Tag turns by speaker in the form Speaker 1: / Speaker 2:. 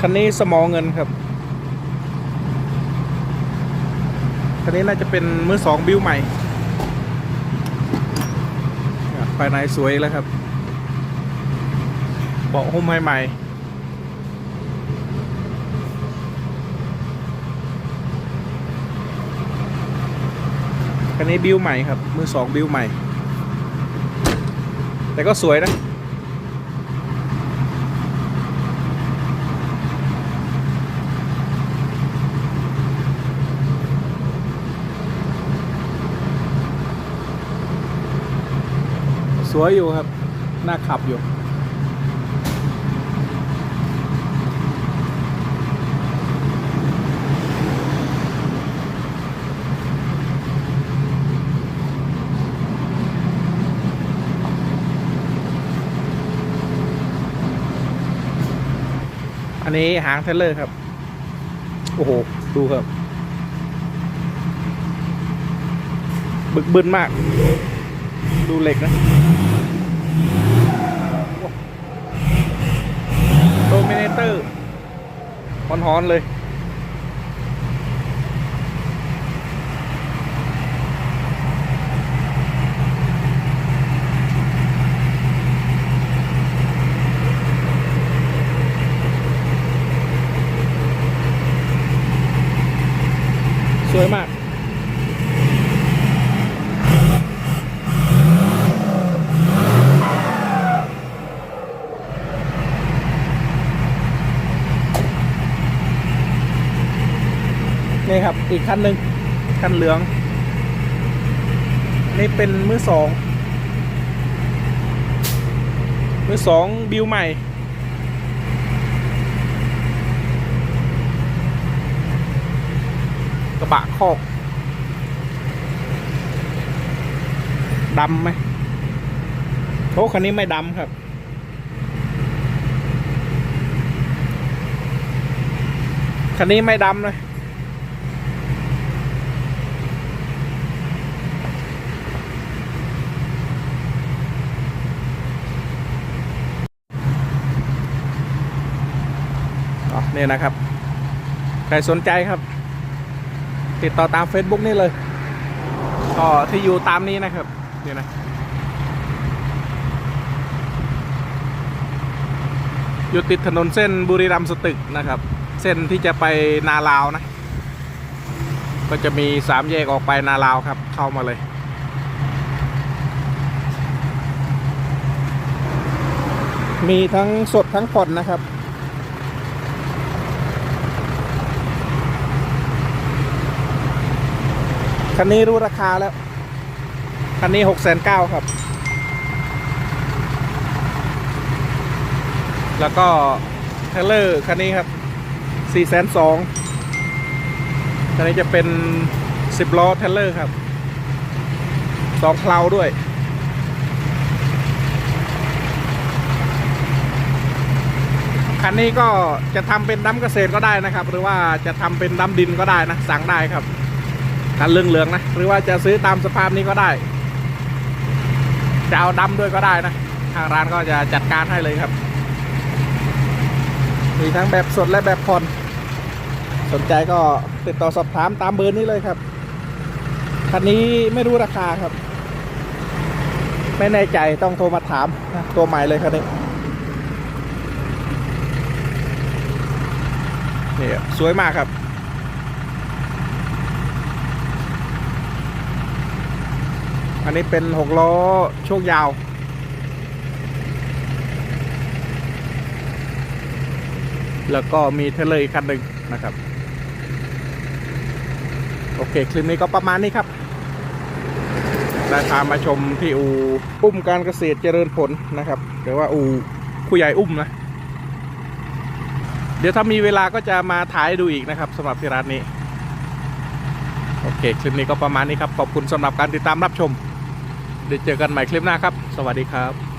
Speaker 1: คันนี้สมองเงินครับ คันนี้น่าจะเป็นมือสองบิวใหม่ ภายในสวยแล้วครับ เบาะหุ้มใหม่คันนี้บิวใหม่ครับ มือสองบิวใหม่ แต่ก็สวยนะ สวยอยู่ครับ น่าขับอยู่อันนี้หางเทรลเลอร์ครับ โอ้โห ดูครับ บึกบึนมาก ดูเหล็กนะโดมิเนเตอร์ฮอนฮอนๆเลย นี่ครับ อีกคันหนึ่งคันเหลือง นี่เป็นมือสอง มือสองบิวใหม่ กระบะคอกดำไหมโอ้คันนี้ไม่ดำครับคันนี้ไม่ดำเลย นี่นะครับ ใครสนใจครับ ติดต่อตาม Facebook นี่เลยก็ที่อยู่ตามนี้นะครับนี่นะอยู่ติดถนนเส้นบุรีรัมย์สตึกนะครับ เส้นที่จะไปนาลาวนะ ก็จะมีสามแยกออกไปนาลาวครับ เข้ามาเลยมีทั้งสดทั้งผ่อนนะครับ คันนี้รู้ราคาแล้ว คันนี้หกแสนเก้าครับ แล้วก็เทเลอร์คันนี้ครับสี่แสนสองคันนี้จะเป็นสิบล้อเทเลอร์ครับสองเพลาด้วยคันนี้ก็จะทำเป็นดั้มเกษตรก็ได้นะครับ หรือว่าจะทำเป็นดั้มดินก็ได้นะสั่งได้ครับ คันเหลืองๆนะ หรือว่าจะซื้อตามสภาพนี้ก็ได้จะเอาดำด้วยก็ได้นะ ทางร้านก็จะจัดการให้เลยครับมีทั้งแบบสดและแบบผ่อนสนใจก็ติดต่อสอบถามตามเบอร์นี้เลยครับคันนี้ไม่รู้ราคาครับ ไม่แน่ใจต้องโทรมาถามนะตัวใหม่เลยคันนี้นี่สวยมากครับ อันนี้เป็นหกล้อโชคยาว แล้วก็มีเทเลอร์อีกคันหนึ่งนะครับ โอเค คลิปนี้ก็ประมาณนี้ครับ ได้พามาชมที่อูอุ้มการเกษตรเจริญผลนะครับ หรือว่าอูผู้ใหญ่อุ้มนะ เดี๋ยวถ้ามีเวลาก็จะมาถ่ายดูอีกนะครับสำหรับที่ร้านนี้โอเค คลิปนี้ก็ประมาณนี้ครับ ขอบคุณสำหรับการติดตามรับชม เดี๋ยวเจอกันใหม่คลิปหน้าครับ สวัสดีครับ